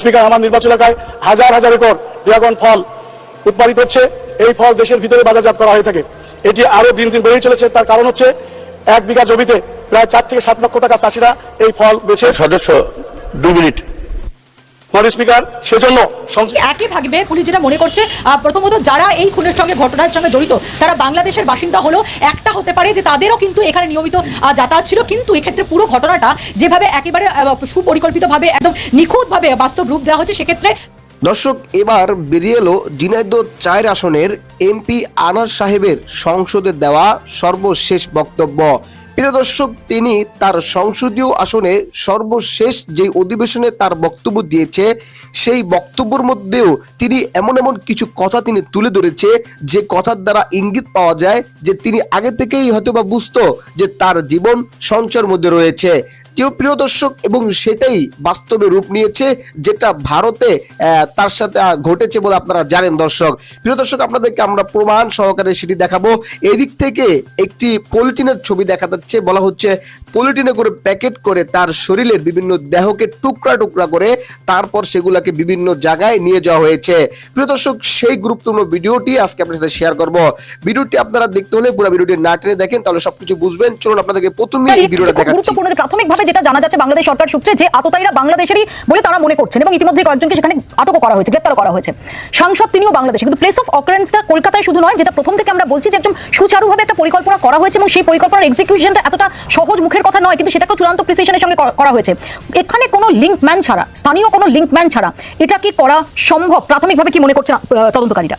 Speaker, আমার নির্বাচন এলাকায় হাজার হাজার একর ড্রাগন ফল উৎপাদিত হচ্ছে। এই ফল দেশের ভিতরে বাজারজাত করা হয়ে থাকে। এটি আরও দিন দিন বেড়েই চলেছে। তার কারণ হচ্ছে এক বিঘা জমিতে প্রায় চার থেকে সাত লক্ষ টাকা চাষিরা এই ফল বেছে সদস্য, দু মিনিট। মাননীয় স্পিকার সেজন্য একই পুলিশ যেটা মনে করছে আহ, প্রথমত যারা এই খুনের সঙ্গে ঘটনার সঙ্গে জড়িত তারা বাংলাদেশের বাসিন্দা হলো একটা হতে পারে যে তাদেরও কিন্তু এখানে নিয়মিত যাতায়াত ছিল কিন্তু এক্ষেত্রে পুরো ঘটনাটা যেভাবে একেবারে সুপরিকল্পিতভাবে একদম নিখুঁতভাবে বাস্তব রূপ দেওয়া হচ্ছে সেক্ষেত্রে দর্শক এবার বেরিয়ে এলো ঝিনাইদহ চার আসনের এমপি আনার সাহেবের সংসদে দেওয়া সর্বশেষ বক্তব্য। প্রিয় দর্শক, তিনি তার সংসদীয় আসনে সর্বশেষ যে অধিবেশনে তার বক্তব্য দিয়েছে, সেই বক্তব্যের মধ্যেও তিনি এমন এমন কিছু কথা তিনি তুলে ধরেছে, যে কথার দ্বারা ইঙ্গিত পাওয়া যায় যে তিনি আগে থেকেই হয়তো বা বুঝতো যে তার জীবন সঞ্চয়ের মধ্যে রয়েছে। প্রিয় প্রিয় দর্শক এবং সেটাই বাস্তবে রূপ নিয়েছে যেটা ভারতে তার সাথে ঘটেছে বলে আপনারা জানেন দর্শক। প্রিয় দর্শক আপনাদেরকে আমরা প্রমাণ সহকারে সেটি দেখাবো। এদিক থেকে একটি পলিটিনের ছবি দেখা যাচ্ছে বলা হচ্ছে পলিটিনে করে প্যাকেট করে তার শরীরের বিভিন্ন দেহকে টুকরা টুকরা করে তারপর সেগুলোকে বিভিন্ন জায়গায় নিয়ে যাওয়া হয়েছে। প্রিয় দর্শক সেই গুরুত্বপূর্ণ ভিডিওটি আজকে আপনার সাথে শেয়ার করব। ভিডিওটি আপনারা দেখতে হলে পুরো ভিডিওটি না টেনে দেখেন তাহলে সবকিছু বুঝবেন। চলুন আপনাদেরকে প্রথমে এই ভিডিওটা দেখাচ্ছি। প্রাথমিকভাবে যেটা জানা যাচ্ছে বাংলাদেশ সরকার সূত্রে যে আততায়ীরা বাংলাদেশেরই বলে তারা মনে করছেন এবং ইতিমধ্যে কয়েকজনকে সেখানে আটকও করা হয়েছে গ্রেপ্তার করা হয়েছে। সাংসদ তিনিও বাংলাদেশে। কিন্তু প্লেস অফ অকারেন্সটা কলকাতায় শুধু নয়, যেটা প্রথম থেকে আমরা বলছি যে একদম সুচারুভাবে একটা পরিকল্পনা করা হয়েছে এবং সেই পরিকল্পনার এক্সিকিউশনটা এতটা সহজ মুখের কথা নয়, কিন্তু সেটাকে চূড়ান্ত প্রিসিশনের সঙ্গে করা- করা হয়েছে। এখানে কোনো লিঙ্কম্যান ছাড়া, স্থানীয় কোনো লিঙ্কম্যান ছাড়া এটা কি করা সম্ভব? প্রাথমিকভাবে কি মনে করছে তদন্তকারীরা?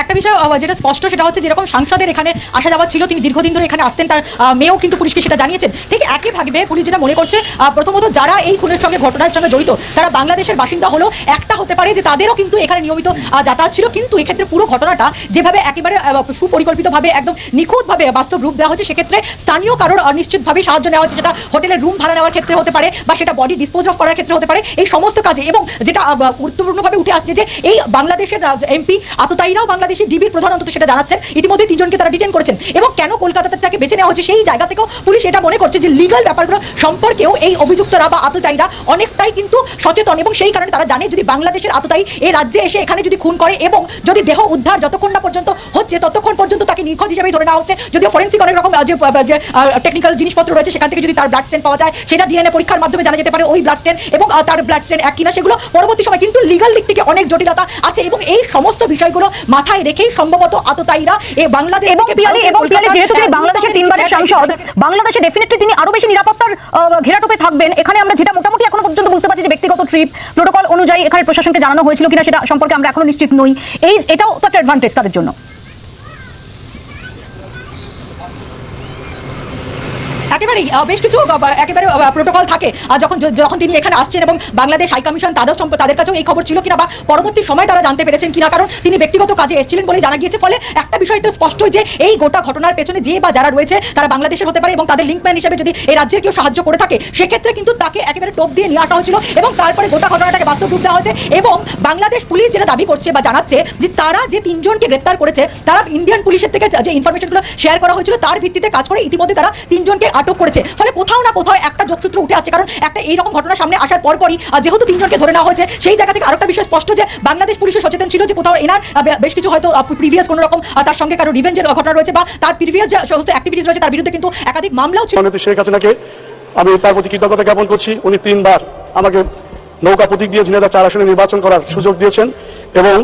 একটা বিষয় যেটা স্পষ্ট সেটা হচ্ছে যেরকম সাংসদের এখানে আসা যাওয়া ছিল তিনি দীর্ঘদিন ধরে এখানে আসতেন তার মেয়েও কিন্তু পুলিশকে সেটা জানিয়েছেন। ঠিক একই ভাবে পুলিশ যেটা মনে করছে প্রথমত যারা এই খুনের সঙ্গে ঘটনার সঙ্গে জড়িত তারা বাংলাদেশের বাসিন্দা হলো একটা হতে পারে যে তাদেরও কিন্তু এখানে নিয়মিত যাতায়াত ছিল কিন্তু এক্ষেত্রে পুরো ঘটনাটা যেভাবে একেবারে সুপরিকল্পিতভাবে একদম নিখুঁতভাবে বাস্তব রূপ দেওয়া হচ্ছে সেক্ষেত্রে স্থানীয় কারোর আহ, নিশ্চিতভাবে সাহায্য নেওয়া হচ্ছে যেটা হোটেলের রুম ভাড়া নেওয়ার ক্ষেত্রে হতে পারে বা সেটা বডি ডিসপোজ অফ করার ক্ষেত্রে হতে পারে এই সমস্ত কাজে এবং যেটা গুরুত্বপূর্ণভাবে উঠে আসছে যে এই বাংলাদেশের এমপি আততায়ীরাও বাংলাদেশের ডিবির প্রধান অন্তত সেটা জানাচ্ছেন। ইতিমধ্যে তিনজনকে তারা ডিটেন করেছেন। এবং কেন কলকাতাতে তাকে বেছে নেওয়া হচ্ছে সেই জায়গা থেকেও পুলিশ এটা মনে করছে যে লিগাল ব্যাপারগুলো সম্পর্কেও এই অভিযুক্তরা বা আততায়ীরা অনেকটাই কিন্তু সচেতন এবং সেই কারণে তারা জানে যদি বাংলাদেশের আততায়ী এই রাজ্যে এসে এখানে যদি খুন করে এবং যদি দেহ উদ্ধার যতক্ষণ না পর্যন্ত হচ্ছে, ততক্ষণ পর্যন্ত তাকে নিখোঁজ হিসেবেই ধরে নেওয়া হচ্ছে। যদিও ফরেন্সিক অনেক রকম যে টেকনিক্যাল জিনিসপত্র রয়েছে, সেখান থেকে যদি তার ব্লাড স্টেন পাওয়া যায়, সেটা ডিএনএ পরীক্ষার মাধ্যমে জানা যেতে পারে ওই ব্লাড স্টেন এবং তার ব্লাড স্টেন এক কিনা। সেগুলো পরবর্তী সময় কিন্তু লিগাল দিক থেকে অনেক জটিলতা আছে এবং এই সমস্ত বিষয়গুলো মাথায় রেখেই সম্ভবত আততায়ীরা এই বাংলাদেশ এবং পিয়ালি এবং পিয়ালি যেহেতু তিনি বাংলাদেশের তিনবারের সাংসদ বাংলাদেশে ডেফিনেটলি তিনি আরও বেশি নিরাপত্তার ঘেরাটোপে থাকবেন। এখানে আমরা যেটা মোটামুটি এখনও পর্যন্ত বুঝতে পারছি যে ব্যক্তিগত ট্রিপ প্রোটোকল অনুযায়ী এখানে প্রশাসনকে জানানো হয়েছিল কিনা সেটা সম্পর্কে আমরা এখনও নিশ্চিত নই। এই এটাও তো একটা অ্যাডভান্টেজ তাদের জন্য। একেবারেই বেশ কিছু একেবারে প্রোটোকল থাকে। আর যখন যখন তিনি এখানে আসছেন এবং বাংলাদেশ হাই কমিশন তাদের তাদের কাছেও এই খবর ছিল কিনা বা পরবর্তী সময় তারা জানতে পেরেছেন কিনা, কারণ তিনি ব্যক্তিগত কাজে এসেছিলেন বলে জানা গিয়েছে। ফলে একটা বিষয় তো স্পষ্ট যে, এই গোটা ঘটনার পেছনে যে বা যারা রয়েছে, তারা বাংলাদেশের হতে পারে এবং তাদের লিঙ্কম্যান হিসেবে যদি এই রাজ্যের কেউ সাহায্য করে থাকে, সেক্ষেত্রে কিন্তু তাকে একেবারে টোপ দিয়ে নিয়ে আসা হয়েছিল এবং তারপরে গোটা ঘটনাটাকে বাস্তব রূপ দেওয়া হয়েছে এবং বাংলাদেশ পুলিশ যেটা দাবি করছে বা জানাচ্ছে যে, তারা যে তিনজনকে গ্রেপ্তার করেছে, তারা ইন্ডিয়ান পুলিশের থেকে যে ইনফরমেশনগুলো শেয়ার করা হয়েছিল, তার ভিত্তিতে কাজ করে ইতিমধ্যে তারা তিনজনকে আটক করেছে। ফলে কোথাও না কোথাও একটা যোগসূত্র উঠে আসছে, কারণ একটা এইরকম ঘটনা সামনে আসার পরপরই যেহেতু তিনজনকে ধরে নেওয়া হয়েছে, সেই জায়গা থেকে আরেকটা বিষয় স্পষ্ট যে, বাংলাদেশ পুলিশও সচেতন ছিল যে কোথাও এনার বেশ কিছু হয়তো প্রিভিয়াস কোনো রকম তার সঙ্গে কারও রিভেঞ্জের ঘটনা রয়েছে বা তার প্রিভিয়াস যে সমস্ত অ্যাক্টিভিটিস রয়েছে তার বিরুদ্ধে কিন্তু একাধিক মামলাও ছিল। শেখ হাসিনাকে আমি তার প্রতি কৃতজ্ঞতা জ্ঞাপন করছি। উনি তিনবার আমাকে নৌকা প্রতীক দিয়ে ঝিনাইদহ চার আসনে নির্বাচন করার সুযোগ দিয়েছেন এবং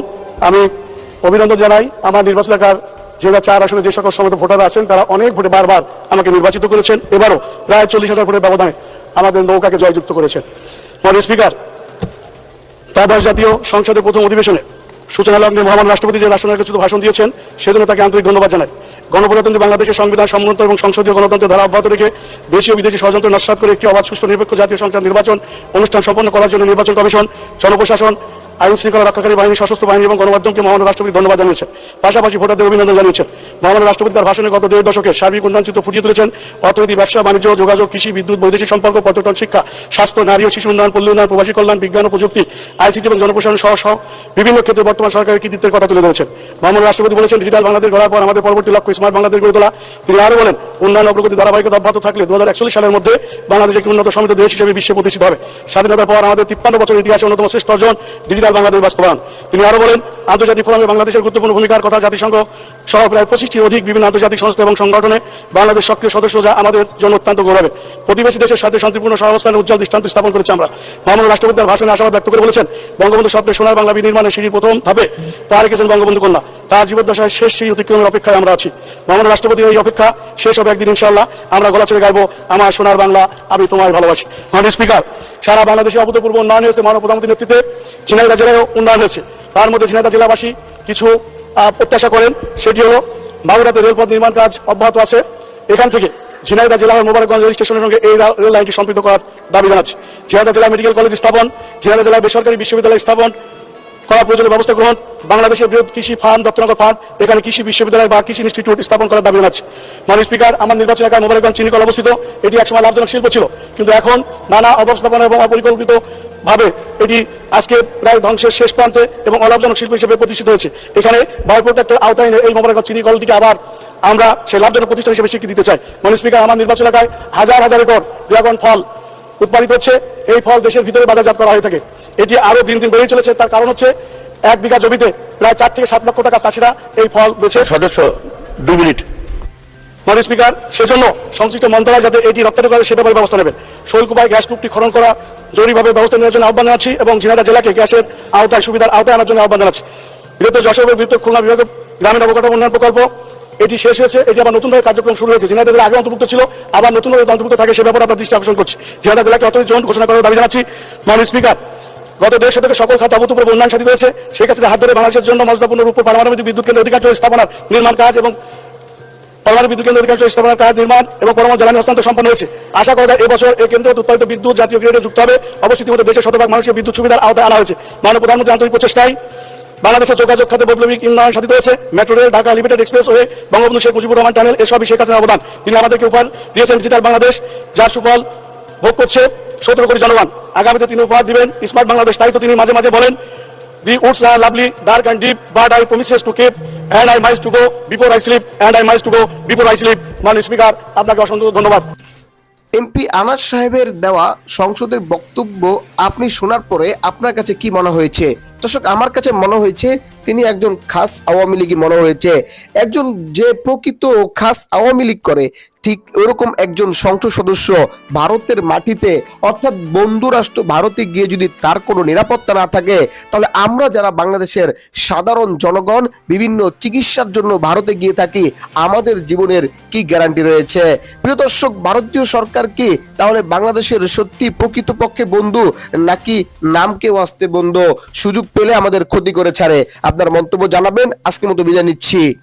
আমি অভিনন্দন জানাই আমার নির্বাচন এলাকার ঝিনাইদহ চার আসনে যে সকল সমস্ত ভোটাররা আছেন, তারা অনেক ভোটে বারবার আমাকে নির্বাচিত করেছেন। এবারও প্রায় চল্লিশ হাজার ভোটের ব্যবধানে আমাদের নৌকাকে জয়যুক্ত করেছেন। মাননীয় স্পিকার, দ্বাদশ জাতীয় সংসদের প্রথম অধিবেশনে সূচনা লগ্নে মহামান্য রাষ্ট্রপতি যে রাষ্ট্রনায়কের ভাষণ দিয়েছেন, সেজন্য তাকে আন্তরিক ধন্যবাদ জানাই। গণপ্রজাতন্ত্রী বাংলাদেশের সংবিধান সম্মত এবং সংসদীয় গণতন্ত্রের ধারা অব্যাহত রেখে দেশীয় বিদেশি ষড়যন্ত্র নস্বাত করে একটি অবাধ সুষ্ঠু নিরপেক্ষ জাতীয় সংসদ নির্বাচন অনুষ্ঠান সম্পন্ন করার জন্য নির্বাচন কমিশন, জনপ্রশাসন আইন শৃঙ্খলা রক্ষাকারী বাহিনী, সশস্ত্র বাহিনী এবং গণমাধ্যমকে মহান রাষ্ট্রপতি ধন্যবাদ জানিয়েছেন। পাশাপাশি ভোটারদের অভিনন্দন জানিয়েছেন। মহান রাষ্ট্রপতি তার ভাষণে গত দেড় দশকে সার্বিক উন্নয়ন চিত্র ফুটিয়ে তুলেছেন। অর্থনীতি, ব্যবসা, বাণিজ্য, যোগাযোগ, কৃষি, বিদ্যুৎ, বৈদেশিক সম্পর্ক, পর্যটন, শিক্ষা, স্বাস্থ্য, নারী ও শিশু উন্নয়ন, পল্লী উন্নয়ন, প্রবাসী কল্যাণ, বিজ্ঞান ও প্রযুক্তি, আইসিটি এবং জনপ্রশাসন সহ সহ বিভিন্ন ক্ষেত্রে বর্তমান সরকারের কৃতিত্বের কথা তুলে ধরেছেন। মহামান্য রাষ্ট্রপতি বলেছেন ডিজিটাল বাংলাদেশ গড়ার পর আমাদের পরবর্তী লক্ষ্য স্মার্ট বাংলাদেশ গড়ে তোলা। তিনি আরও বলেন, উন্নয়ন, অগ্রগতি, ধারাবাহিকতা অব্যাহত থাকলে দু হাজার একচল্লিশ সালের মধ্যে বাংলাদেশ একটি উন্নত সমৃদ্ধ দেশ হিসেবে বিশ্বে প্রতিষ্ঠিত হবে। স্বাধীনতার পর আমাদের তিপ্পান্ন বছর ইতিহাসে অন্যতম শ্রেষ্ঠ অর্জন ডিজিটাল বাংলাদেশ বাস্তবায়ন। তিনি আরও বলেন আন্তর্জাতিক ফোরামে বাংলাদেশের গুরুত্বপূর্ণ ভূমিকার কথা জাতিসংঘ সহ প্রায় পঁচিশটির অধিক বিভিন্ন আন্তর্জাতিক সংস্থা এবং সংগঠনে বাংলাদেশ সক্রিয় সদস্য যা আমাদের জন্য অত্যন্ত গৌরবের প্রতিবেশী দেশের সাথে শান্তিপূর্ণ সহাবস্থানের উজ্জ্বল দৃষ্টান্ত স্থাপন করেছি আমরা। মহামান্য রাষ্ট্রপতি ভাষণে আশাবাদ ব্যক্ত করে বলেছেন, বঙ্গবন্ধু স্বপ্নে সোনার বাংলা বিনির্মাণের সিঁড়ি প্রথম ধাপে পা রেখেছেন বঙ্গবন্ধু কন্যা। তার জীবদ্দশায় শেষ সেই অতিক্রমের অপেক্ষায় আমরা আছি। মহামান্য রাষ্ট্রপতির এই অপেক্ষা শেষ হবে একদিন ইনশাআল্লাহ। আমরা গলা ছেড়ে গাইবো, আমার সোনার বাংলা আমি তোমায় ভালোবাসি। মাননীয় স্পিকার, সারা বাংলাদেশে অভূতপূর্ব উন্নয়ন হয়েছে মাননীয় প্রধানমন্ত্রীর নেতৃত্বে। ঝিনাইদহ জেলায়ও উন্নয়ন হয়েছে। তার মধ্যে ঝিনাইদহ জেলাবাসী কিছু প্রত্যাশা করেন, সেটি হলো বাবুরাতে রেলপথ নির্মাণ কাজ অব্যাহত আছে। এখান থেকে ঝিনাইদহ জেলা ও মোবারকগঞ্জ রেল স্টেশনের সঙ্গে এই রেল- লাইনটি সম্পৃক্ত করার দাবি জানাচ্ছি। ঝিনাইদহ জেলা মেডিকেল কলেজ স্থাপন, ঝিনাইদহ জেলা বেসরকারি বিশ্ববিদ্যালয় স্থাপন করা প্রয়োজনীয় ব্যবস্থা গ্রহণ, বাংলাদেশের বৃহৎ কৃষি ফার্ম দত্তনগর ফার্ম এখানে কৃষি বিশ্ববিদ্যালয় বা কৃষি ইনস্টিটিউট স্থাপন করার দাবি জানাচ্ছি। মাননীয় স্পিকার, আমার নির্বাচন এলাকায় মোবাইলগঞ্জ চিনিকল অবস্থিত, এটি একসময় লাভজনক শিল্প ছিল। কিন্তু এখন নানা অবস্থাপনা এবং অপরিকল্পিত ভাবে এটি আজকে প্রায় ধ্বংসের শেষ প্রান্তে এবং অলাভজনক শিল্প হিসেবে প্রতিষ্ঠিত হয়েছে। এখানে বায়ু প্রোটেক্টের আওতায় এই মোবাইলগঞ্জ চিনিকলটিকে আবার আমরা সেই লাভজনক প্রতিষ্ঠান হিসেবে স্বীকৃতি দিতে চাই। মাননীয় স্পিকার আমার নির্বাচন এলাকায় হাজার হাজার একর ড্রাগন ফল উৎপাদিত হচ্ছে। এই ফল দেশের ভিতরে বাজারজাত করা হয়ে থাকে। এটি আরও দিন দিন বেড়ে চলেছে। তার কারণ হচ্ছে এক বিঘা জমিতে প্রায় চার থেকে সাত লক্ষ টাকা চাষিরা এই ফল বেছে সদস্য, দু মিনিট। মাননীয় স্পিকার, সেজন্য সংশ্লিষ্ট মন্ত্রণালয় যাতে এটি রপ্তানি করে সে ব্যাপারে ব্যবস্থা নেবেন। শৈলকুপায় গ্যাস কূপটি খনন করা, জরুরিভাবে ব্যবস্থা নেওয়ার জন্য আহ্বান জানাচ্ছি এবং ঝিনাইদহ জেলাকে গ্যাসের আওতায় সুবিধার আওতায় আনার জন্য আহ্বান জানাচ্ছি। বৃহত্তর যশোর এবং বৃহত্তর খুলনা বিভাগের গ্রামীণ অবকাঠামো উন্নয়ন প্রকল্প, এটি শেষ হয়েছে, এটি আবার নতুনভাবে কার্যক্রম শুরু হয়েছে। ঝিনাইদহ জেলা আগে অন্তর্ভুক্ত ছিল, আবার নতুনভাবে অন্তর্ভুক্ত থাকে, সে ব্যাপারে আপনার দৃষ্টি আকর্ষণ করছি। ঝিনাইদহ জেলাকে অর্থনীতি জোন ঘোষণা করার দাবি জানাচ্ছি। মাননীয় স্পিকার, গত দেড় শতকে সকল খাত অভূতপূর্ব উন্নয়ন সাধিত হয়েছে। সেই ক্ষেত্রে হাত ধরে বাংলাদেশের জন্য মজদাপূর্ণ রূপ পারমাণবিক বিদ্যুৎ কেন্দ্র অধিকার স্থাপনার নির্মাণ কাজ এবং পরমাণু বিদ্যুৎ কেন্দ্র অধিকাংশ স্থাপনার কাজ নির্মাণ এবং পরমাণু জ্বালানি হস্তান্তর সম্পন্ন হয়েছে। আশা করা যায় এবছর এই কেন্দ্র উৎপাদিত বিদ্যুৎ জাতীয় গ্রিডে যুক্ত হবে। অবশ্যই ইতিমধ্যে দেশের শতভাগ মানুষের বিদ্যুৎ সুবিধার আওতায় আনা হয়েছে। মাননীয় প্রধানমন্ত্রী আন্তরিক প্রচেষ্টায় বাংলাদেশের যোগাযোগ খাতে বৈপ্লবিক উন্নয়ন সাধিত হয়েছে। Metro rail Dhaka limited express way Bangabandhu Sheikh Mujibur Rahman tunnel এসবই শেখ হাসিনার অবদান। তিনি আমাদেরকে উপহার দিয়েছেন ডিজিটাল বাংলাদেশ যার সুফল ভোগ করছে সতেরো কোটি জনগণ। আগামীতে তিনি উপহার দিবেন স্মার্ট বাংলাদেশ তাই তো তিনি মাঝে মাঝে বলেন The woods are lovely, dark and deep, but I promises to keep, and I must to go before I sleep, and I must to go before I sleep. মাননীয় স্পিকার আপনাকে অসংখ্য ধন্যবাদ। এমপি আনাস সাহেবের দেওয়া সংসদের বক্তব্য আপনি শোনার পরে আপনার কাছে কি মনে হয়েছে? দর্শক আমার কাছে মনে হয়েছে তিনি একজন খাস আওয়ামী লীগই মনে হয়েছে। একজন যে প্রকৃত খাস আওয়ামী লীগ করে ঠিক ওরকম একজন সংসদ সদস্য ভারতের মাটিতে, অর্থাৎ বন্ধু রাষ্ট্র ভারতে গিয়ে যদি তার কোনো নিরাপত্তা না থাকে, তাহলে আমরা যারা বাংলাদেশের সাধারণ জনগণ, বিভিন্ন চিকিৎসার জন্য ভারতে গিয়ে থাকি, আমাদের জীবনের কি গ্যারান্টি রয়েছে? প্রিয় দর্শক, ভারতীয় সরকার কি তাহলে বাংলাদেশের সত্যি প্রকৃতপক্ষে বন্ধু, নাকি নামকে আসতে বন্ধু? সুযোগ পেলে আমাদের ক্ষতি করে ছাড়ে। আপনার মন্তব্য জানাবেন, আজকের মতো বিদায় নিচ্ছি।